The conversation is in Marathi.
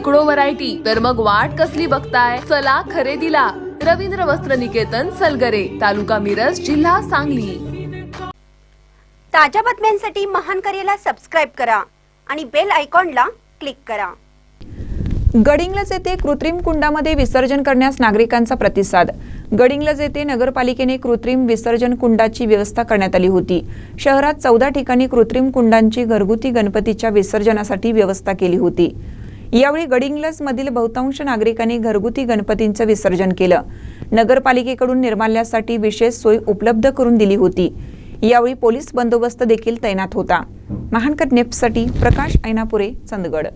शेकडो व्हरायटी तर मग वाट कसली बघताय? चला खरेदीला. रवींद्र वस्त्र निकेतन सलगरे तालुका मिरज जिल्हा सांगली. ताज्या बातम्यांसाठी महान करेला सबस्क्राईब करा आणि बेल आयकॉनला क्लिक करा. गडिंग्लज येथे कृत्रिम कुंडामध्ये विसर्जन करण्यास नागरिकांचा प्रतिसाद. गडिंग्लज येथे नगरपालिकेने कृत्रिम विसर्जन कुंडाची व्यवस्था करण्यात आली होती. शहरात चौदा ठिकाणी कृत्रिम कुंडांची घरगुती गणपतीच्या विसर्जनासाठी व्यवस्था केली होती. यावेळी गडिंग्लज मधील बहुतांश नागरिकांनी घरगुती गणपतींचं विसर्जन केलं. नगरपालिकेकडून निर्माल्यासाठी विशेष सोय उपलब्ध करून दिली होती. यावेळी पोलीस बंदोबस्त देखील तैनात होता. महानकर नेपसाठी प्रकाश ऐनापुरे चंदगड.